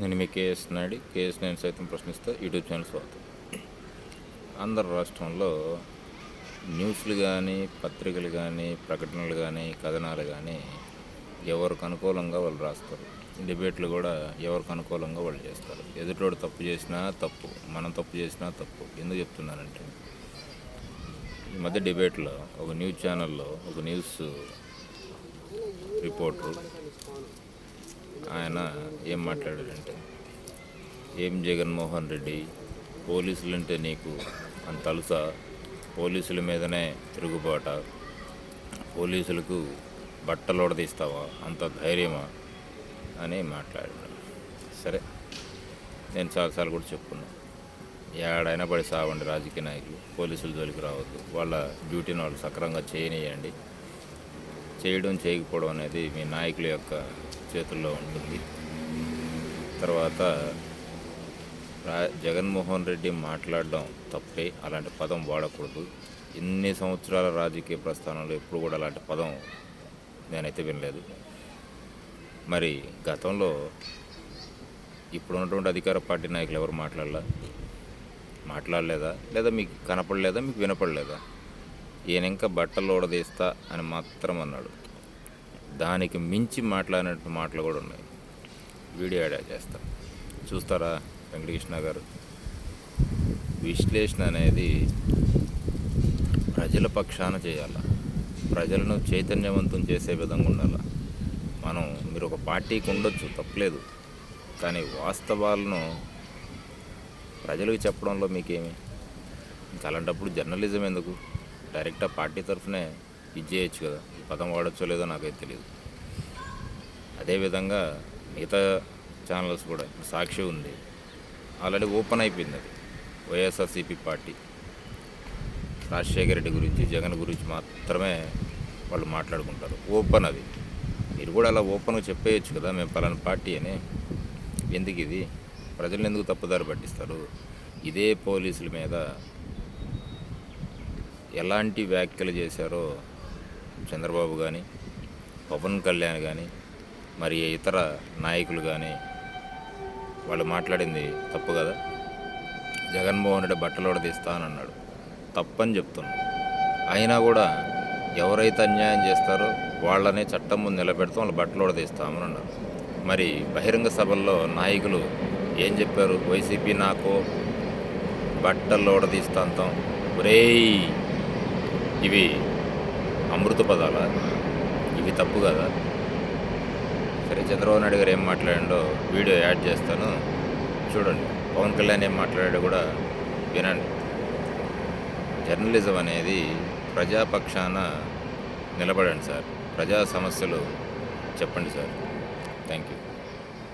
నేను మీ KS Naidu. KS నేను సైతం ప్రశ్నిస్తే. యూట్యూబ్ ఛానల్ స్వాగతం. ఆంధ్ర రాష్ట్రంలో న్యూస్లు కానీ పత్రికలు కానీ ప్రకటనలు కానీ కథనాలు కానీ ఎవరికి అనుకూలంగా వాళ్ళు రాస్తారు. డిబేట్లు కూడా ఎవరికి అనుకూలంగా వాళ్ళు చేస్తారు. ఎదుటోడు తప్పు చేసినా తప్పు. మనం తప్పు చేసినా తప్పు. ఎందుకు చెప్తున్నానంటే ఈ మధ్య డిబేట్లో ఒక న్యూస్ ఛానల్లో ఒక న్యూస్ రిపోర్టర్ ఆయన ఏం మాట్లాడాడంటే ఏం జగన్మోహన్ రెడ్డి పోలీసులంటే నీకు అంత అలుసా? పోలీసుల మీదనే తిరుగుబాట. పోలీసులకు బట్టలు ఉడదీస్తావా? అంత ధైర్యమా? అని మాట్లాడాడు. సరే నేను చాలాసార్లు కూడా చెప్పుకున్నాను ఏడైనా పడి సావండి రాజకీయ నాయకులు. పోలీసులు జోలికి రావద్దు. వాళ్ళ డ్యూటీని వాళ్ళు సక్రమంగా చేయనియండి. చేయడం చేయకపోవడం అనేది మీ నాయకుల యొక్క చేతుల్లో ఉంటుంది. తర్వాత రా జగన్మోహన్ రెడ్డి మాట్లాడడం తప్పే అలాంటి పదం వాడకూడదు. ఎన్ని సంవత్సరాల రాజకీయ ప్రస్థానంలో ఎప్పుడు కూడా అలాంటి పదం నేనైతే వినలేదు. మరి గతంలో ఇప్పుడు ఉన్నటువంటి అధికార పార్టీ నాయకులు ఎవరు మాట్లాడలా? మాట్లాడలేదా? లేదా మీకు కనపడలేదా? మీకు వినపడలేదా? ఈయన ఇంకా బట్టలు ఓడదీస్తా అని మాత్రం అన్నాడు. దానికి మించి మాట్లాడినట్టు మాటలు కూడా ఉన్నాయి. వీడియో యాడ్ చేస్తా. చూస్తారా వెంకటకృష్ణ గారు? విశ్లేషణ అనేది ప్రజల పక్షాన చేయాల? ప్రజలను చైతన్యవంతం చేసే విధంగా ఉండాల? మనం మీరు ఒక పార్టీకి ఉండొచ్చు తప్పలేదు. కానీ వాస్తవాలను ప్రజలకు చెప్పడంలో మీకేమి? ఇంకా అలాంటప్పుడు జర్నలిజం ఎందుకు? డైరెక్ట్ ఆ పార్టీ తరఫునే ఇది చేయొచ్చు కదా. పదం వాడచ్చో లేదో నాకైతే తెలియదు అదేవిధంగా మిగతా ఛానల్స్ కూడా సాక్షి ఉంది. ఆల్రెడీ ఓపెన్ అయిపోయింది అది. వైఎస్ఆర్సీపీ పార్టీ. రాజశేఖర రెడ్డి గురించి జగన్ గురించి మాత్రమే వాళ్ళు మాట్లాడుకుంటారు. ఓపెన్ అది. మీరు కూడా అలా ఓపెన్గా చెప్పేయచ్చు కదా మేము పలానా పార్టీ అని. ఎందుకు ఇది? ప్రజలను ఎందుకు తప్పుదారి పట్టిస్తారు? ఇదే పోలీసుల మీద ఎలాంటి వ్యాఖ్యలు చేశారో చంద్రబాబు కానీ పవన్ కళ్యాణ్ కానీ మరి ఇతర నాయకులు కానీ వాళ్ళు మాట్లాడింది తప్పు కదా? జగన్మోహన్ రెడ్డి బట్టలోడ తీస్తానన్నాడు. తప్పని చెప్తున్నాడు. అయినా కూడా ఎవరైతే అన్యాయం చేస్తారో వాళ్ళనే చట్టం ముందు నిలబెడతాం వాళ్ళ బట్టలోడ తీస్తామని అన్నారు మరి బహిరంగ సభల్లో నాయకులు ఏం చెప్పారు? వైసీపీ నాకు బట్టలోడ తీస్తాంతాం ఒరేయ్! ఇవి అమృత పదాలా? ఇవి తప్పు కదా? సరే చంద్రబాబు నాయుడు గారు ఏం మాట్లాడాడో వీడియో యాడ్ చేస్తాను. చూడండి పవన్ కళ్యాణ్ ఏం మాట్లాడాడో కూడా వినండి. జర్నలిజం అనేది ప్రజాపక్షాన నిలబడండి సార్. ప్రజా సమస్యలు చెప్పండి సార్. Thank you